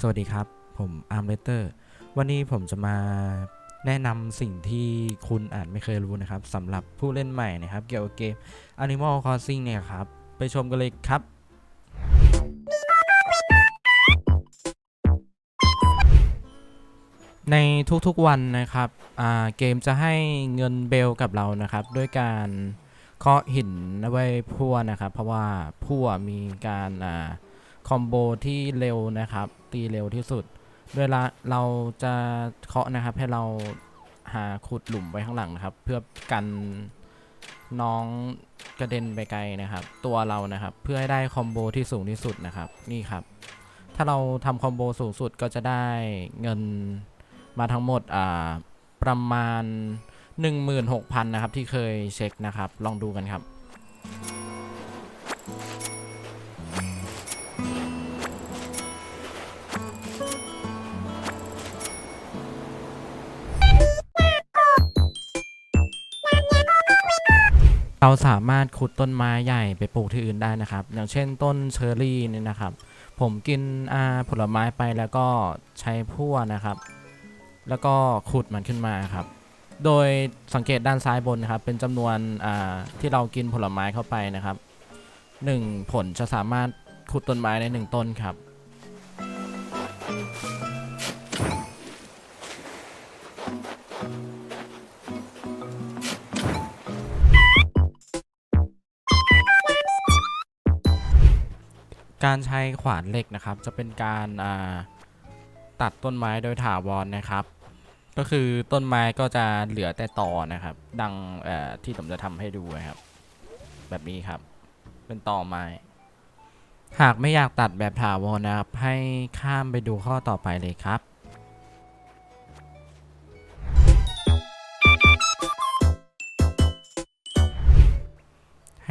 สวัสดีครับ ผมอาร์มเลเตอร์วันนี้ผมจะมาแนะนำสิ่งที่คุณอาจไม่เคยรู้นะครับสำหรับผู้เล่นใหม่นะครับ เกี่ยวกับเกม Animal Crossing เนี่ยครับ ไปชมกันเลยครับ ในทุกๆวันนะครับเกมจะให้เงินเบลกับเรานะครับ ด้วยการเคาะหินไว้พั่วนะครับ เพราะว่าพั่วมีการอ่า คอมโบที่เร็วนะครับ ตีเร็วที่สุด เวลาเราจะเคาะนะครับ ให้เราหาขุดหลุมไว้ข้างหลังนะครับ เพื่อกันน้องกระเด็นไปไกลนะครับ ตัวเรานะครับเพื่อให้ได้คอมโบที่สูงที่สุดนะครับนี่ครับ ถ้าเราทำคอมโบสูงสุดก็จะได้เงินมาทั้งหมดอ่าประมาณ 16,000 นะครับ ที่เคยเช็คนะครับ ลองดูกันครับ เราสามารถขุดต้นไม้ใหญ่ไปปลูกที่อื่นได้นะครับ อย่างเช่นต้นเชอร์รี่เนี่ยนะครับ ผมกินอาผลไม้ไปแล้วก็ใช้พั่วนะครับ แล้วก็ขุดมันขึ้นมาครับ โดยสังเกตด้านซ้ายบนนะครับ เป็นจำนวนอ่าที่เรากินผลไม้เข้าไปนะครับหนึ่งผลจะสามารถขุดต้นไม้ได้หนึ่งต้นครับ การใช้ขวานเหล็กนะครับ จะเป็นการตัดต้นไม้โดยถาวรนะครับ ก็คือต้นไม้ก็จะเหลือแต่ตอนะครับ ดังที่ผมจะทำให้ดูนะครับ แบบนี้ครับ เป็นตอไม้ หากไม่อยากตัดแบบถาวรนะครับ ให้ข้ามไปดูข้อต่อไปเลยครับ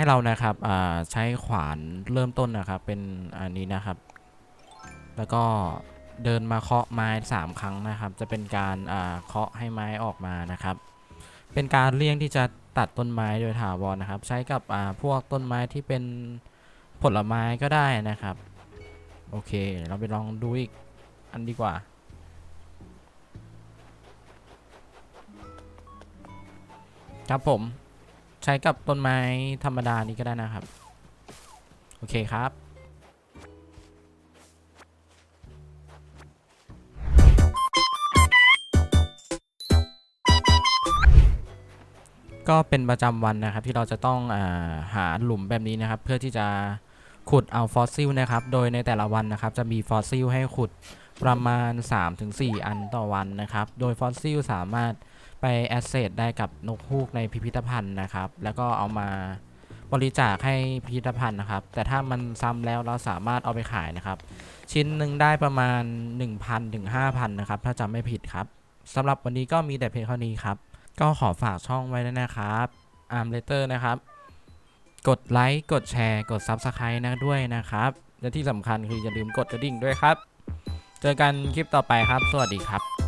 ให้เรานะครับใช้ขวานเริ่มต้นนะครับ เป็นอันนี้นะครับ แล้วก็เดินมาเคาะไม้ 3 ครั้งนะครับ จะเป็นการเคาะให้ไม้ออกมานะครับ เป็นการเลี่ยงที่จะตัดต้นไม้โดยถาวรนะครับ ใช้กับพวกต้นไม้ที่เป็นผลไม้ก็ได้นะครับ โอเค เราไปลองดูอีกอันดีกว่าครับผม ใช้กับต้นไม้ธรรมดานี้ก็ได้นะครับ โอเคครับก็เป็นประจำวันนะครับที่เราจะต้องอาหาหลุมแบบนี้นะครับ เพื่อที่จะขุดเอาฟอสซิลนะครับ โดยในแต่ละวันนะครับ จะมีฟอสซิลให้ขุดประมาณ 3-4 อันต่อวันนะครับ โดยฟอสซิลสามารถ ไปแอสเซทได้กับนกฮูกในพิพิธภัณฑ์นะครับ แล้วก็เอามาบริจาคให้พิพิธภัณฑ์นะครับ แต่ถ้ามันซ้ำแล้วเราสามารถเอาไปขายนะครับ ชิ้นหนึ่งได้ประมาณ 1,000ถึง5,000นะครับ ถ้าจำไม่ผิดครับสำหรับวันนี้ก็มีแต่เพียงเท่านี้ครับ ก็ขอฝากช่องไว้ด้วยนะครับอาร์มเลเตอร์นะครับ กดไลค์ กดแชร์ กด Subscribe นะด้วยนะครับ และที่สำคัญคืออย่าลืมกดกระดิ่งด้วยครับ เจอกันคลิปต่อไปครับ สวัสดีครับ